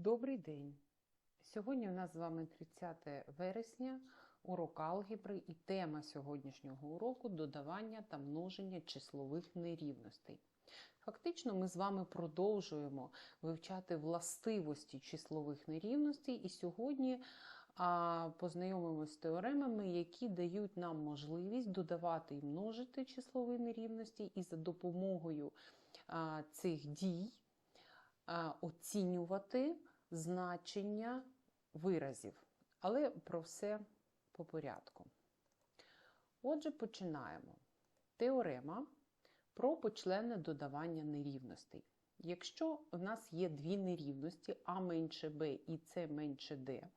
Добрий день! Сьогодні у нас з вами 30 вересня, урок алгебри і тема сьогоднішнього уроку додавання та множення числових нерівностей. Фактично, ми з вами продовжуємо вивчати властивості числових нерівностей, і сьогодні познайомимося з теоремами, які дають нам можливість додавати і множити числові нерівності, і за допомогою цих дій оцінювати значення виразів. Але про все по порядку. Отже, починаємо. Теорема про почленне додавання нерівностей. Якщо в нас є дві нерівності А менше Б і С менше Д,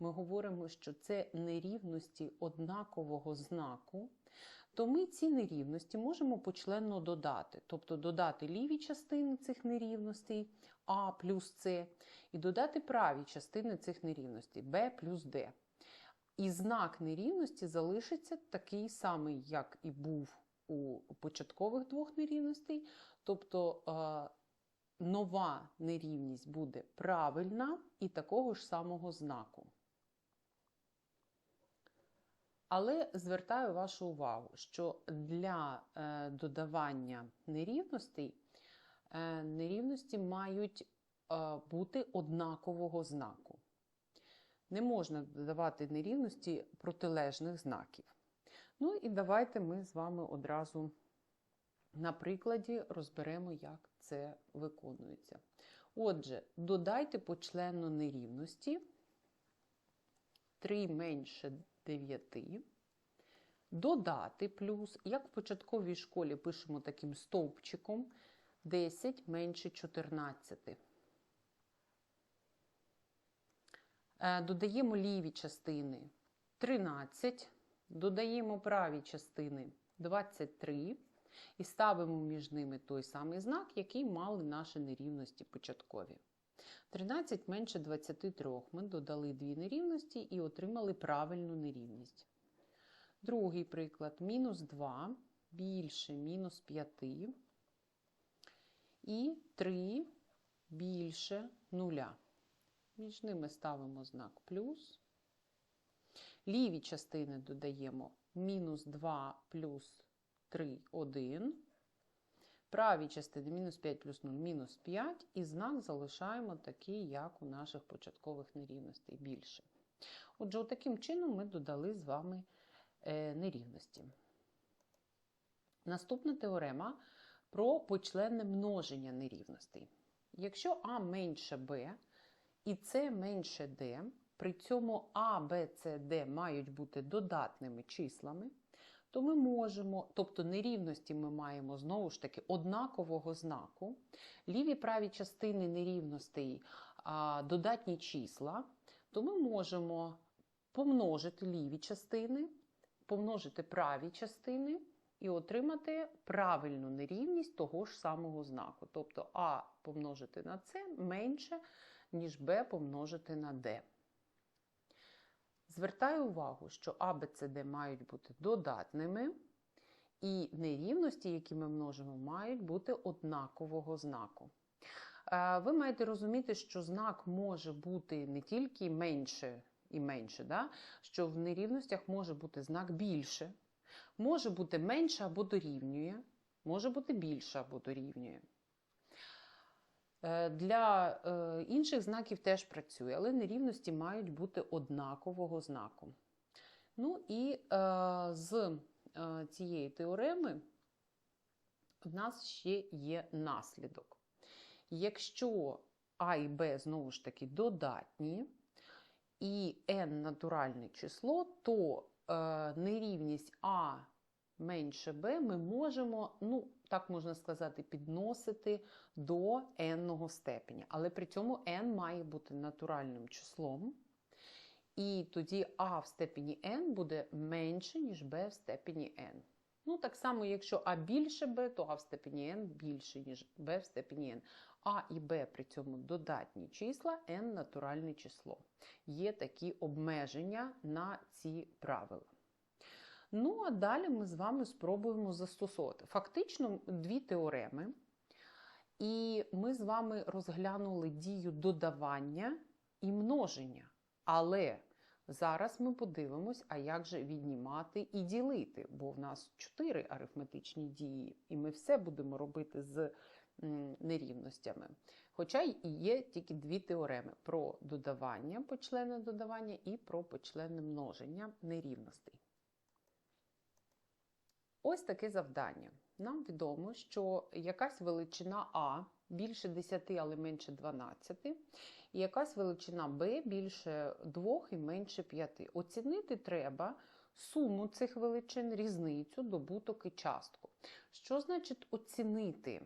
ми говоримо, що це нерівності однакового знаку, то ми ці нерівності можемо почленно додати, тобто додати ліві частини цих нерівностей А плюс С, і додати праві частини цих нерівностей Б плюс Д. І знак нерівності залишиться такий самий, як і був у початкових двох нерівностей, тобто е, нова нерівність буде правильна і такого ж самого знаку. Але звертаю вашу увагу, що для е, додавання нерівностей нерівності мають е, бути однакового знаку. Не можна додавати нерівності протилежних знаків. Ну і давайте ми з вами одразу на прикладі розберемо, як це виконується. Отже, додайте почленно нерівності 3 менше 9, додати плюс, як в початковій школі пишемо таким стовпчиком 10 менше 14. Е, Додаємо ліві частини 13, додаємо праві частини 23 і ставимо між ними той самий знак, який мали наші нерівності початкові. 13 менше 23 ми додали дві нерівності і отримали правильну нерівність. Другий приклад мінус 2 більше мінус 5 і 3 більше 0. Між ними ставимо знак плюс. Ліві частини додаємо мінус 2 плюс 3, 1. Праві частини мінус 5 плюс 0, мінус 5. І знак залишаємо такий, як у наших початкових нерівностей більше. Отже, таким чином ми додали з вами е, нерівності. Наступна теорема про почленне множення нерівностей. Якщо А менше Б і С менше Д, при цьому А, Б, С, Д мають бути додатними числами, то ми можемо, тобто нерівності ми маємо знову ж таки однакового знаку. Ліві праві частини нерівностей а, додатні числа, то ми можемо помножити ліві частини, помножити праві частини і отримати правильну нерівність того ж самого знаку. Тобто А помножити на С менше, ніж Б помножити на Д. Звертаю увагу, що А, Б, С, Д мають бути додатними, і нерівності, які ми множимо, мають бути однакового знаку. Е, Ви маєте розуміти, що знак може бути не тільки менше і менше, да? що в нерівностях може бути знак більше, може бути менше або дорівнює, може бути більше або дорівнює. Е, Для е, інших знаків теж працює, але нерівності мають бути однакового знаку. Ну і е, з цієї теореми в нас ще є наслідок. Якщо А і Б знову ж таки додатні, і n натуральне число, то е, нерівність А менше b ми можемо, ну, так можна сказати, підносити до n степеня. Але при цьому n має бути натуральним числом. І тоді а в степені n буде менше, ніж b в степені n. Ну, так само, якщо а більше b, то а в степені n більше, ніж b в степені n. А і b при цьому додатні числа, n натуральне число. Є такі обмеження на ці правила. Ну, а далі ми з вами спробуємо застосовувати. Фактично, дві теореми, І ми з вами розглянули дію додавання і множення. Але зараз ми подивимось, а як же віднімати і ділити, бо в нас чотири арифметичні дії, і ми все будемо робити з нерівностями. Хоча й є тільки дві теореми про додавання, почленне додавання і про почленне множення нерівностей. Ось таке завдання. Нам відомо, що якась величина А більше 10, але менше 12, і якась величина Б більше 2 і менше 5. Оцінити треба суму цих величин, різницю, добуток і частку. Що значить оцінити?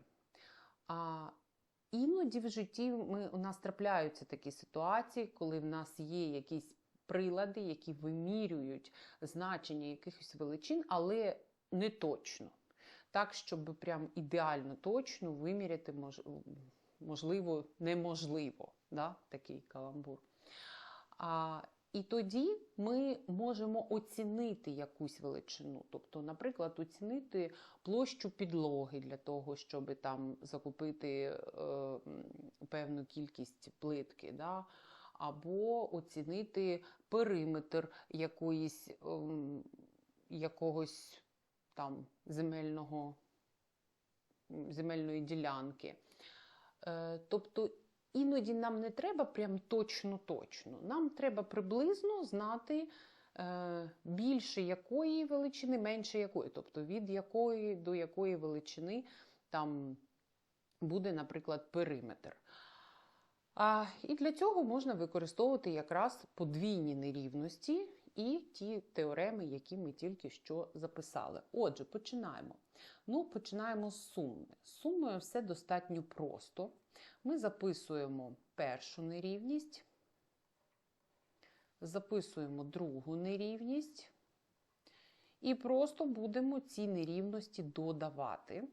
А, Іноді в житті ми, у нас трапляються такі ситуації, коли в нас є якісь прилади, які вимірюють значення якихось величин, але не точно. Так, щоб прям ідеально точно виміряти мож, можливо, неможливо. Да? Такий каламбур. А, і тоді ми можемо оцінити якусь величину. Тобто, наприклад, оцінити площу підлоги для того, щоб там закупити е, певну кількість плитки. Да? Або оцінити периметр якоїсь, е, якогось там земельного, земельної ділянки. Е, тобто іноді нам не треба прям точно-точно. Нам треба приблизно знати е, більше якої величини, менше якої, тобто від якої до якої величини там буде, наприклад, периметр. А, І для цього можна використовувати якраз подвійні нерівності і ті теореми, які ми тільки що записали. Отже, починаємо. Ну, Починаємо з суми. Сумою все достатньо просто. Ми записуємо першу нерівність, записуємо другу нерівність. І просто будемо ці нерівності додавати,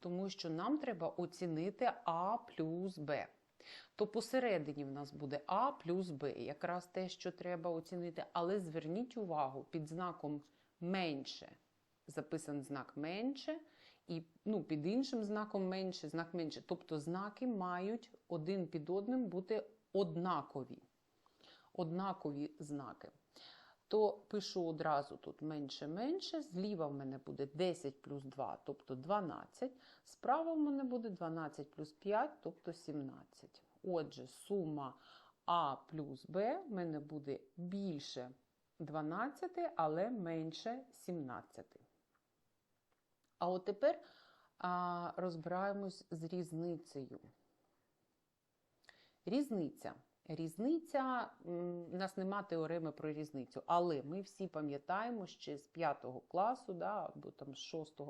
тому що нам треба оцінити А плюс Б. То посередині в нас буде А плюс Б, якраз те, що треба оцінити. Але зверніть увагу, під знаком менше записаний знак менше, і ну, під іншим знаком менше, знак менше. Тобто знаки мають один під одним бути однакові. Однакові знаки. То пишу одразу тут менше-менше, зліва в мене буде 10 плюс 2, тобто 12. Справа в мене буде 12 плюс 5, тобто 17. Отже, сума А плюс Б в мене буде більше 12, але менше 17. А от тепер розбираємось з різницею. Різниця. Різниця, у нас нема теореми про різницю, але ми всі пам'ятаємо ще з 5 класу, да, або там з 6,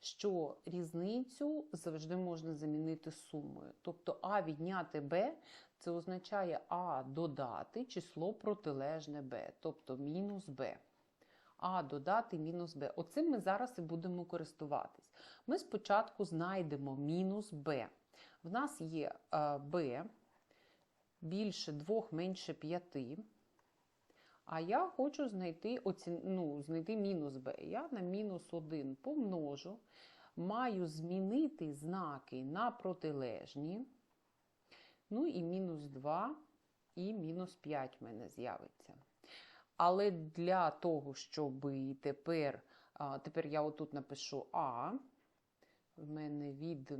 що різницю завжди можна замінити сумою. Тобто А відняти Б це означає А додати число протилежне Б, тобто мінус Б. А додати мінус Б. Оцим ми зараз і будемо користуватись. Ми спочатку знайдемо мінус Б. В нас є Б більше 2, менше 5. А я хочу знайти оці... ну, знайти мінус b. Я на мінус 1 помножу, маю змінити знаки на протилежні. Ну і мінус 2 і мінус 5 в мене з'явиться. Але для того, щоб тепер, тепер я отут напишу А, в мене від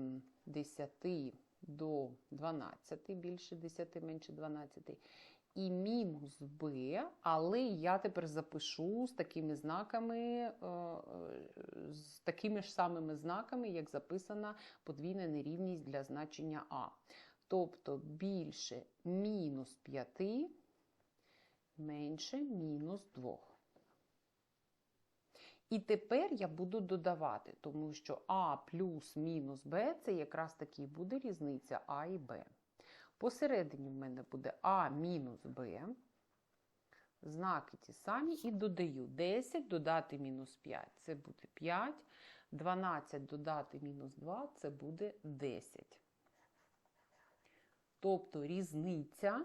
10 до 12, більше 10, менше 12. І мінус b, але я тепер запишу з такими знаками, е, з такими ж самими знаками, як записана подвійна нерівність для значення А. Тобто більше мінус 5, менше мінус 2. І тепер я буду додавати, тому що А плюс мінус Б це якраз таки буде різниця А і Б. Посередині в мене буде А мінус Б. Знаки ті самі, і додаю 10 додати мінус 5 це буде 5. 12 додати мінус 2 це буде 10. Тобто різниця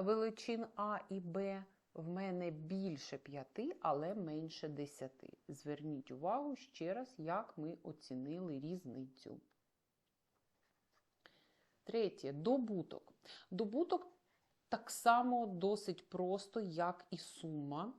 величин А і Б в мене більше 5, але менше 10. Зверніть увагу ще раз, як ми оцінили різницю. Третє добуток. Добуток так само досить просто, як і сума.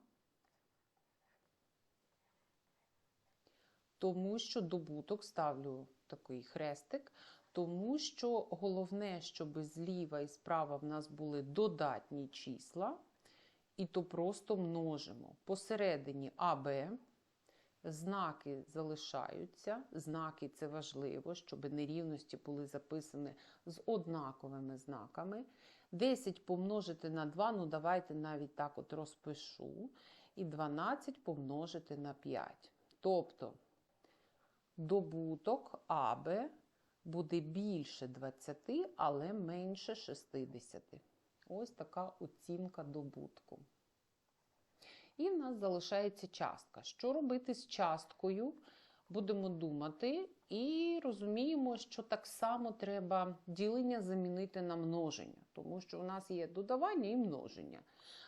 Тому що добуток ставлю такий хрестик, тому що головне, щоб зліва і справа в нас були додатні числа, і то просто множимо. Посередині АБ знаки залишаються. Знаки це важливо, щоб нерівності були записані з однаковими знаками. 10 помножити на 2, ну давайте навіть так от розпишу. І 12 помножити на 5. Тобто добуток АБ буде більше 20, але менше 60. Ось така оцінка добутку. І в нас залишається частка. Що робити з часткою? Будемо думати і розуміємо, що так само треба ділення замінити на множення, тому що у нас є додавання і множення.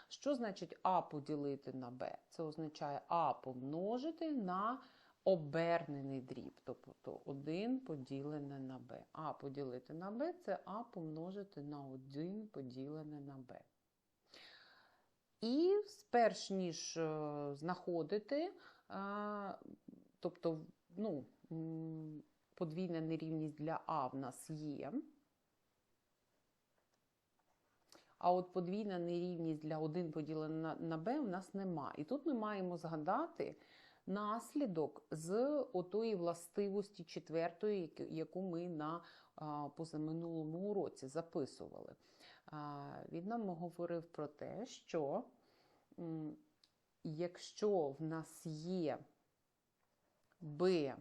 Що значить А поділити на Б? Це означає А помножити на обернений дріб, тобто 1 поділене на b. А поділити на b це А помножити на 1 поділене на b. І перш ніж е, знаходити, тобто ну, подвійна нерівність для А в нас є. А от подвійна нерівність для 1 поділена на b у нас нема. І тут ми маємо згадати, наслідок з отої властивості четвертої, яку ми на позаминулому уроці записували. Він нам говорив про те, що якщо в нас є b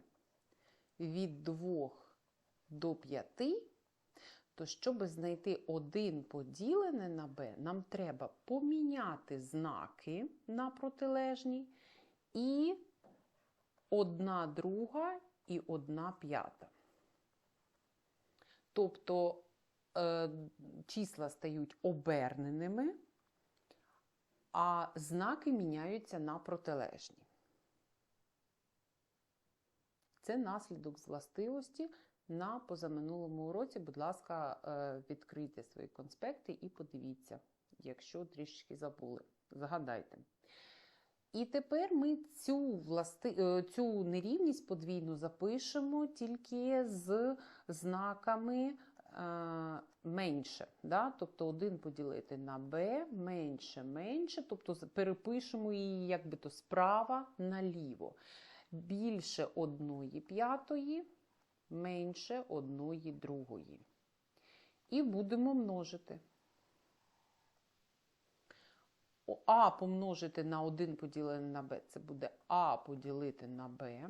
від 2 до 5, то щоб знайти 1 поділене на b, нам треба поміняти знаки на протилежні і одна друга і одна п'ята. Тобто е, числа стають оберненими, а знаки міняються на протилежні. Це наслідок властивості на позаминулому уроці. Будь ласка, е, відкрийте свої конспекти і подивіться, якщо трішки забули. Згадайте. І тепер ми цю власти... Е, цю нерівність подвійну запишемо тільки з знаками е, менше. Да? Тобто 1 поділити на b менше менше, тобто перепишемо її якби то справа наліво. Більше 1 п'ятої, менше 1 другої. І будемо множити. А помножити на 1 поділене на b, це буде А поділити на b.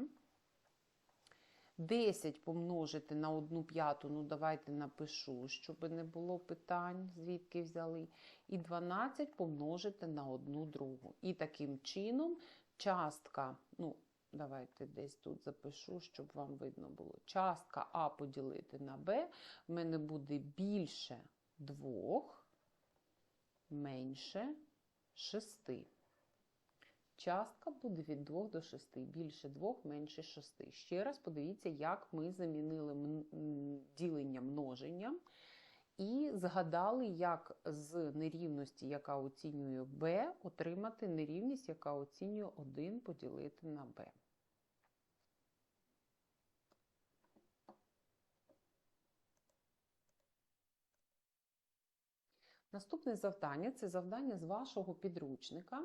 10 помножити на 1 п'яту, ну давайте напишу, щоб не було питань, звідки взяли. І 12 помножити на 1 другу. І таким чином частка, ну, давайте десь тут запишу, щоб вам видно було. Частка А поділити на b в мене буде більше 2, менше 6. Частка буде від 2 до 6, більше 2, менше 6. Ще раз подивіться, як ми замінили ділення множенням. І згадали, як з нерівності, яка оцінює b, отримати нерівність, яка оцінює 1 поділити на b. Наступне завдання це завдання з вашого підручника.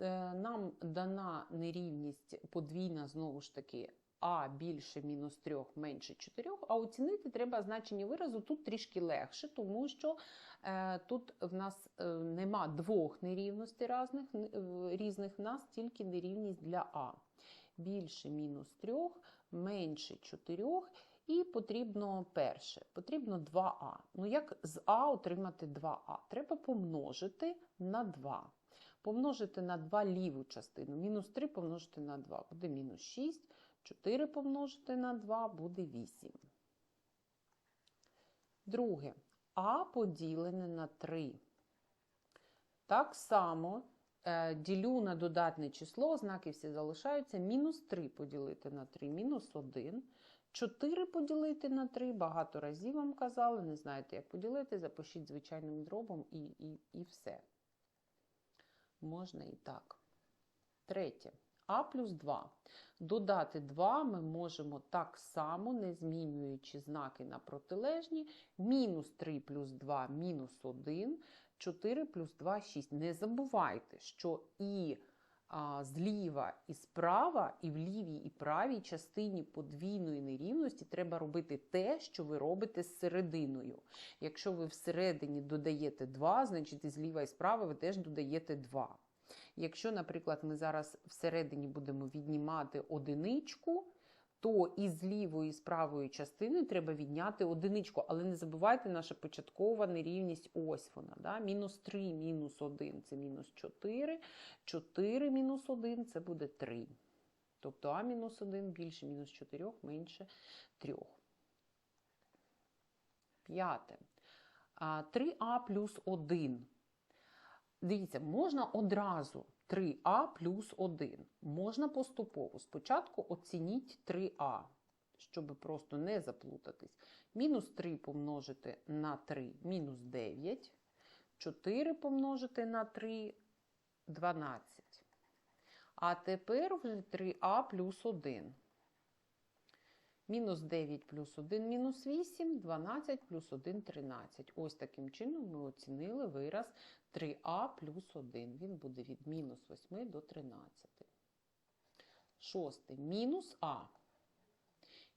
Е, нам дана нерівність подвійна, знову ж таки, а більше мінус 3 менше 4, а оцінити треба значення виразу тут трішки легше, тому що е, тут в нас е, нема двох нерівностей різних, е, різних, в нас тільки нерівність для А. Більше мінус 3, менше 4. І потрібно перше, потрібно 2а. Ну, як з А отримати 2а? Треба помножити на 2. Помножити на 2 ліву частину. Мінус 3 помножити на 2 буде мінус 6. 4 помножити на 2 буде 8. Друге, А поділене на 3. Так само е, ділю на додатне число, ознаки всі залишаються. Мінус 3 поділити на 3, мінус 1. 4 поділити на 3, багато разів вам казали, не знаєте, як поділити, запишіть звичайним дробом і, і, і все. Можна і так. Третє. А плюс 2. Додати 2 ми можемо так само, не змінюючи знаки на протилежні. Мінус 3 плюс 2 мінус 1, 4 плюс 2 6. Не забувайте, що і зліва і справа, і в лівій і правій частині подвійної нерівності треба робити те, що ви робите з серединою. Якщо ви всередині додаєте 2, значить і зліва і справа ви теж додаєте 2. Якщо, наприклад, ми зараз всередині будемо віднімати одиничку, то і з лівої і з правої частини треба відняти одиничку. Але не забувайте, наша початкова нерівність ось вона. Да? Мінус 3 мінус 1 це мінус 4. 4 мінус 1 це буде 3. Тобто А мінус 1 більше мінус 4, менше 3. П'яте. 3а плюс 1. Дивіться, можна одразу 3а плюс 1. Можна поступово. Спочатку оцініть 3а, щоб просто не заплутатись. Мінус 3 помножити на 3 мінус 9. 4 помножити на 3 12. А тепер вже 3а плюс 1. Мінус 9 плюс 1 мінус 8, 12 плюс 1 13. Ось таким чином ми оцінили вираз 3а плюс 1. Він буде від мінус 8 до 13. Шосте. Мінус а.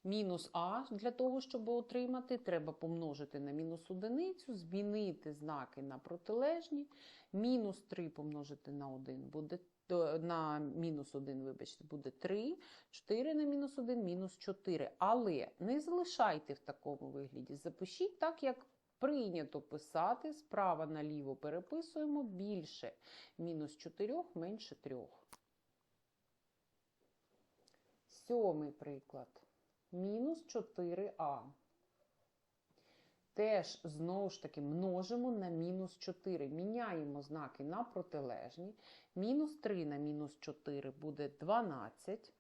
Мінус а для того, щоб отримати, треба помножити на мінус одиницю, змінити знаки на протилежні. Мінус 3 помножити на 1 буде на мінус 1, вибачте, буде 3, 4 на мінус 1, мінус 4. Але не залишайте в такому вигляді. Запишіть так, як прийнято писати. Справа наліво переписуємо більше мінус 4, менше 3. Сьомий приклад. Мінус 4а. Теж, знову ж таки, множимо на мінус 4. Міняємо знаки на протилежні. Мінус 3 на мінус 4 буде 12.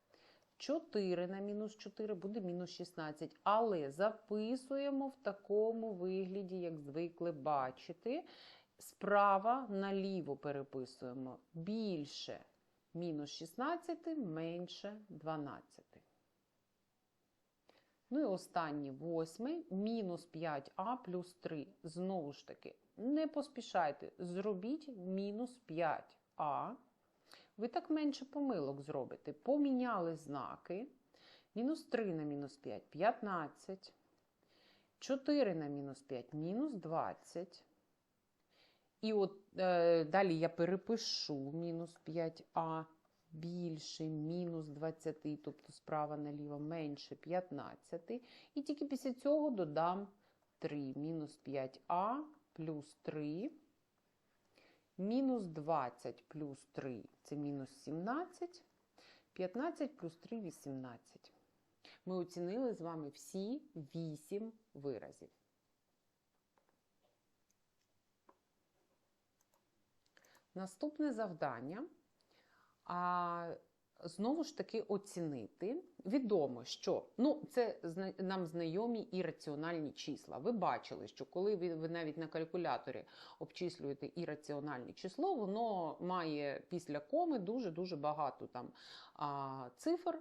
4 на мінус 4 буде мінус 16. Але записуємо в такому вигляді, як звикли бачити. Справа наліво переписуємо більше мінус 16, менше 12. Ну і останнє восьмий, мінус 5а плюс 3. Знову ж таки, не поспішайте, зробіть мінус 5а. Ви так менше помилок зробите. Поміняли знаки. Мінус 3 на мінус 5 15. 4 на мінус 5 мінус 20. І от е, далі я перепишу мінус 5а більше мінус 20, тобто справа наліво менше 15. І тільки після цього додам 3. Мінус 5а плюс 3. Мінус 20 плюс 3 це мінус 17. 15 плюс 3 18. Ми оцінили з вами всі 8 виразів. Наступне завдання знову ж таки оцінити. Відомо, що ну, це нам знайомі і раціональні числа. Ви бачили, що коли ви, ви навіть на калькуляторі обчислюєте ірраціональне число, воно має після коми дуже-дуже багато там а, цифр.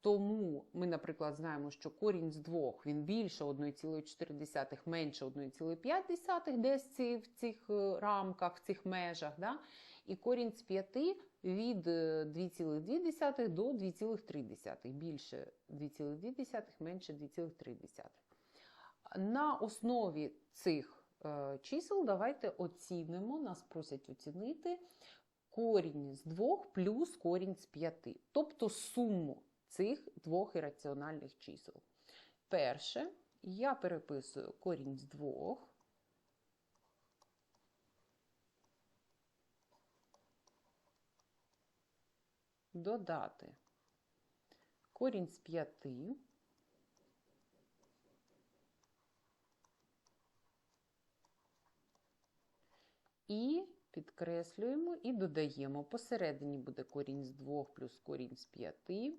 Тому ми, наприклад, знаємо, що корінь з двох він більше 1,4, менше 1,5 десь в цих е, рамках, в цих межах. Да? І корінь з 5 від 2,2 е, до 2,3. Більше 2,2, менше 2,3. На основі цих е, чисел давайте оцінимо, нас просять оцінити корінь з 2 плюс корінь з 5, тобто суму цих двох ірраціональних чисел. Перше, я переписую корінь з 2. Додати корінь з 5. І підкреслюємо і додаємо. Посередині буде корінь з 2 плюс корінь з 5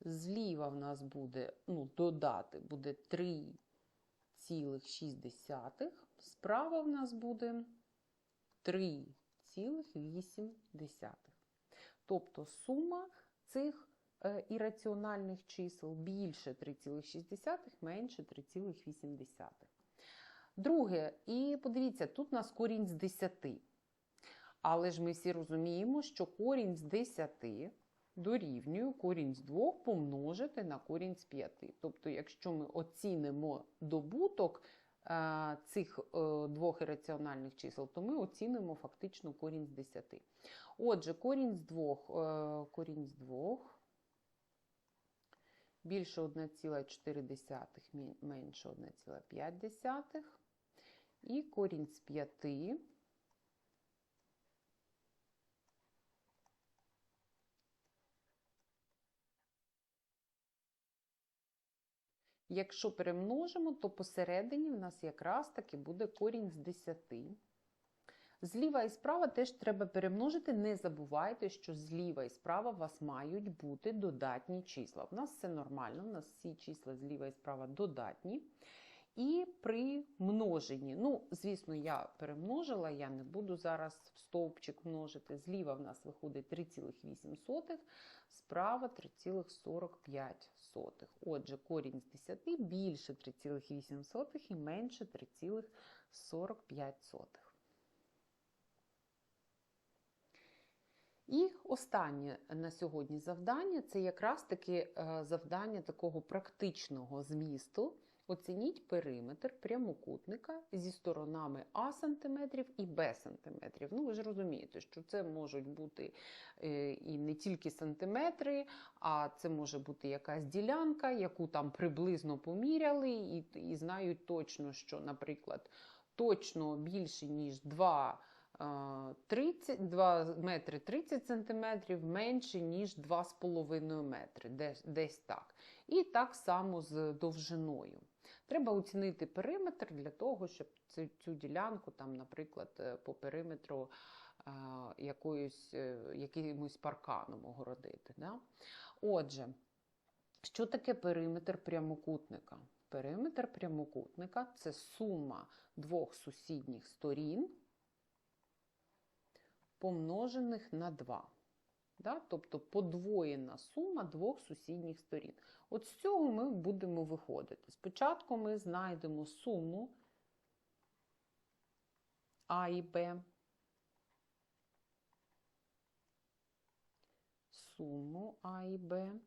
Зліва в нас буде, ну, додати буде 3,6. Справа в нас буде 3,8. Тобто сума цих е, ірраціональних чисел більше 3,6, менше 3,8. Друге, і подивіться, тут у нас корінь з 10. Але ж ми всі розуміємо, що корінь з 10 дорівнює корінь з 2 помножити на корінь з 5. Тобто, якщо ми оцінимо добуток цих е, двох ірраціональних чисел, то ми оцінимо фактично корінь з 10. Отже, корінь з 2, е, корінь з 2 більше 1,4, менше 1,5. І корінь з 5 Якщо перемножимо, то посередині в нас якраз таки буде корінь з 10. Зліва і справа теж треба перемножити. Не забувайте, що зліва і справа у вас мають бути додатні числа. У нас все нормально, у нас всі числа зліва і справа додатні. І при множенні, ну, звісно, я перемножила, я не буду зараз в стовпчик множити. Зліва в нас виходить 3,8, справа 3,45. Отже, корінь з 10 більше 3,8 і менше 3,45. І останнє на сьогодні завдання це якраз таки е, завдання такого практичного змісту. Оцініть периметр прямокутника зі сторонами А сантиметрів і Б сантиметрів. Ну, ви ж розумієте, що це можуть бути е, і не тільки сантиметри, а це може бути якась ділянка, яку там приблизно поміряли, і, і знають точно, що, наприклад, точно більше, ніж 2 е, 30, 2 метри 30 сантиметрів менше, ніж 2,5 метри, десь, десь так. І так само з довжиною. Треба оцінити периметр для того, щоб цю, ділянку, там, наприклад, е, по периметру е, якоюсь, е, якимось парканом огородити. Да? Отже, що таке периметр прямокутника? Периметр прямокутника це сума двох сусідніх сторін, помножених на 2. Да? Тобто подвоєна сума двох сусідніх сторін. От з цього ми будемо виходити. Спочатку ми знайдемо суму А і Б. Суму А і Б.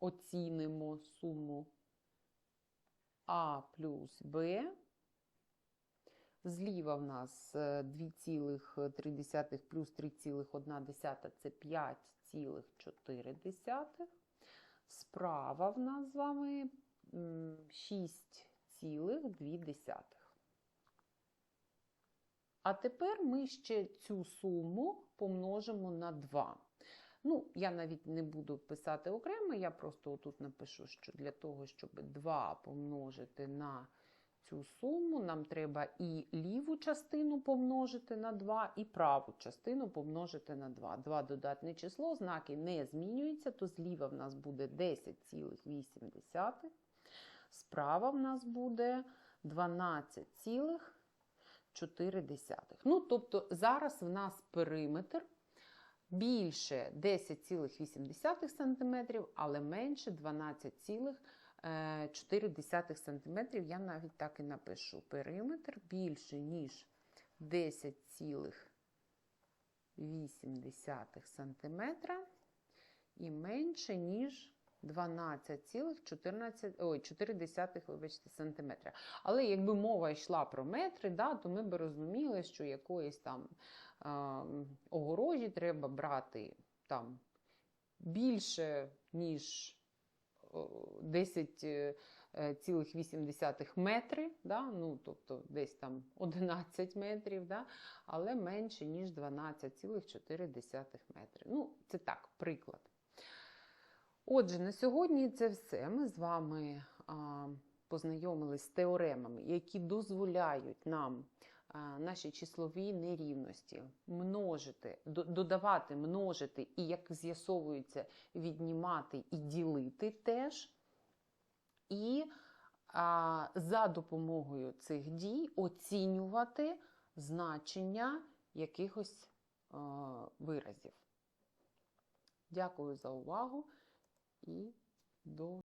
Оцінимо суму А плюс Б. Зліва в нас 2,3 плюс 3,1 це 5,4. Справа в нас з вами 6,2. А тепер ми ще цю суму помножимо на 2. Ну, я навіть не буду писати окремо, я просто отут напишу, що для того, щоб 2 помножити на цю суму, нам треба і ліву частину помножити на 2, і праву частину помножити на 2. 2 додатне число, знаки не змінюються, то зліва в нас буде 10,8, справа в нас буде 12,4. Ну, тобто зараз в нас периметр більше 10,8 см, але менше 12,4 4 см, я навіть так і напишу. Периметр більше, ніж 10,8 см і менше, ніж 12,4 вибачте, см. Але якби мова йшла про метри, да, то ми б розуміли, що якоїсь там е, огорожі треба брати там більше, ніж 10,8 метри, да? ну, тобто десь там 11 метрів, да? але менше, ніж 12,4 метри. Ну, це так, приклад. Отже, на сьогодні це все. Ми з вами а, познайомились з теоремами, які дозволяють нам наші числові нерівності, множити, додавати, множити і, як з'ясовується, віднімати і ділити теж. І а, за допомогою цих дій оцінювати значення якихось а, виразів. Дякую за увагу і до